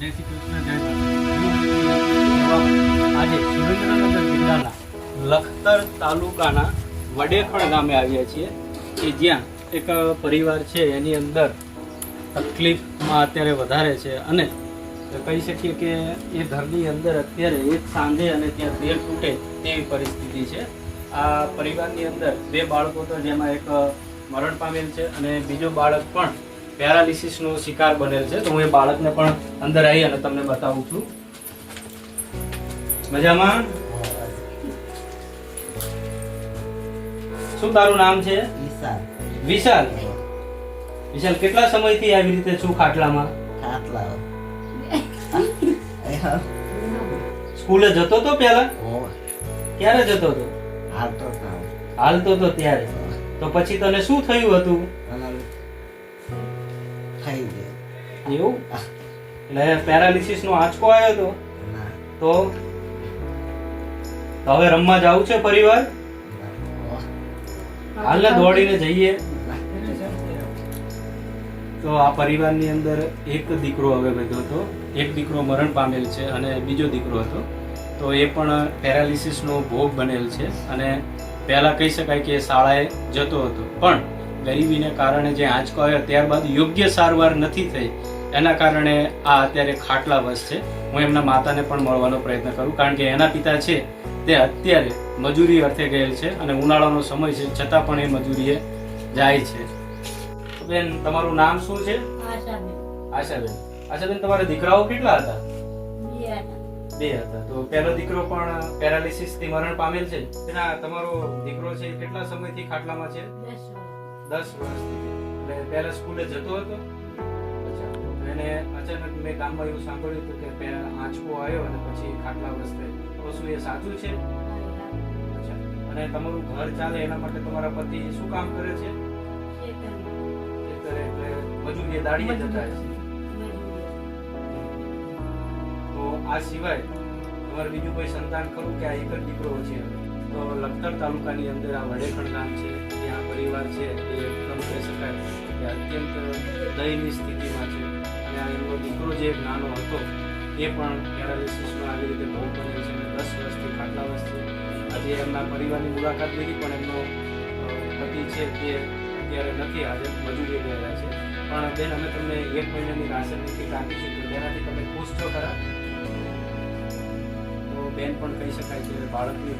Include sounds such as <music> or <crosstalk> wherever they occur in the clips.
જય શ્રી કૃષ્ણ, જય આજે સુરેન્દ્રનગર જિલ્લાના લખતર તાલુકાના વડેખણ ગામે આવ્યા છીએ, કે જ્યાં એક પરિવાર છે, એની અંદર તકલીફમાં અત્યારે વધારે છે. અને કહી શકીએ કે એ ઘરની અંદર અત્યારે એક સાંજે અને ત્યાં તેલ તૂટે તેવી પરિસ્થિતિ છે. આ પરિવારની અંદર બે બાળકો તો જેમાં એક મરણ પામેલ છે અને બીજો બાળક પણ પેરાલિસિસનો શિકાર બનેલ છે. તો હું એ બાળકને પણ અંદર આવી અને તમને બતાવું છું. મજામાં? શું તારું નામ છે? વિશાલ. વિશાલ? વિશાલ કેટલા સમયથી આવી રીતે છું ખાટલામાં? ખાટલા. <laughs> સ્કૂલે જતો તો પહેલા ક્યારે જતો તો? હાલતો હાલતો તો ત્યારે. તો પછી તને શું થયું હતું? થઈ ગયું. એવું? એટલે પેરાલિસિસ નો આંચકો આવ્યો હતો તો? તો હવે રમવા જવું છે પરિવાર? ના. હાલને દોડીને જઈએ. તો આ પરિવારની અંદર એક દીકરો હવે વધ્યો હતો. એક દીકરો મરણ પામેલ છે અને બીજો દીકરો હતો. તો એ પણ પેરાલિસિસનો ભોગ બનેલ છે. અને પહેલાં કહી શકાય કે એ શાળાએ જતો હતો. પણ ગરીબીને કારણે જે આંચકો આવ્યો ત્યારબાદ યોગ્ય સારવાર નથી થઈ એના કારણે આ અત્યારે ખાટલા વસ છે હું એમના માતાને પણ મળવાનો પ્રયત્ન કરું કારણ કે એના પિતા છે તે અત્યારે મજૂરી અર્થે ગયેલ છે અને ઉનાળાનો સમય છે છતાં પણ એ મજૂરીએ જાય છે. બેન તમારું નામ શું છે? આશાબેન. આશાબેન. તમારા દીકરાઓ કેટલા હતા? બે હતા. તો પહેલો દીકરો પણ પેરાલિસિસથી મરણ પામેલ છે. તેના તમારો દીકરો છે કેટલા સમયથી ખાટલામાં છે? દસ વર્ષથી એટલે પહેલા સ્કૂલે જતો હતો. તો એને અચાનક મેં ગામમાં એવું સાંભળ્યું હતું કે પહેલા આંચકો આવ્યો અને પછી ખાટલા વસ્તે. તો શું એ સાચું છે? અચ્છા. અને તમારું ઘર ચાલે એના માટે તમારા પતિ શું કામ કરે છે? ખેતરે. એટલે મજૂરી દાડીએ જતા છે તો આ સિવાય તમારે બીજું કોઈ સંતાન ખરું કે આ એક જ દીકરો છે? તો લખતર તાલુકાની અંદર આ વડેખણ ગામ છે. ત્યાં પરિવાર છે એ એકદમ કહી શકાય કે અત્યંત દયની સ્થિતિમાં છે. અને આ એમનો દીકરો જે નાનો હતો, એ પણ પેરાલિસિસનો આવી રીતે બહુ બને છે અને દસ વર્ષથી ખાટલા વર્ષથી આજે એમના પરિવારની મુલાકાત લીધી, પણ એમનો પતિ છે તે અત્યારે નથી હાજર મજૂરી ગયેલા છે. પણ બેન, અમે તમને એક મહિનાની રાશનની કીટ આપી છે, તો તેનાથી તમે ખુશ છો ખરા? તો બેન પણ કહી શકાય છે બાળકની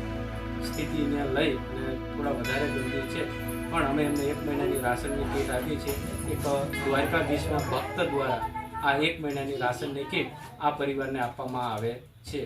સ્થિતિને લઈ અને થોડા વધારે ગંભીર છે. પણ અમે એમને એક મહિનાની રાશનની કીટ આપી છે. એક દ્વારકાધીશના ભક્ત દ્વારા આ એક મહિનાની રાશનની કીટ આ પરિવારને આપવામાં આવે છે.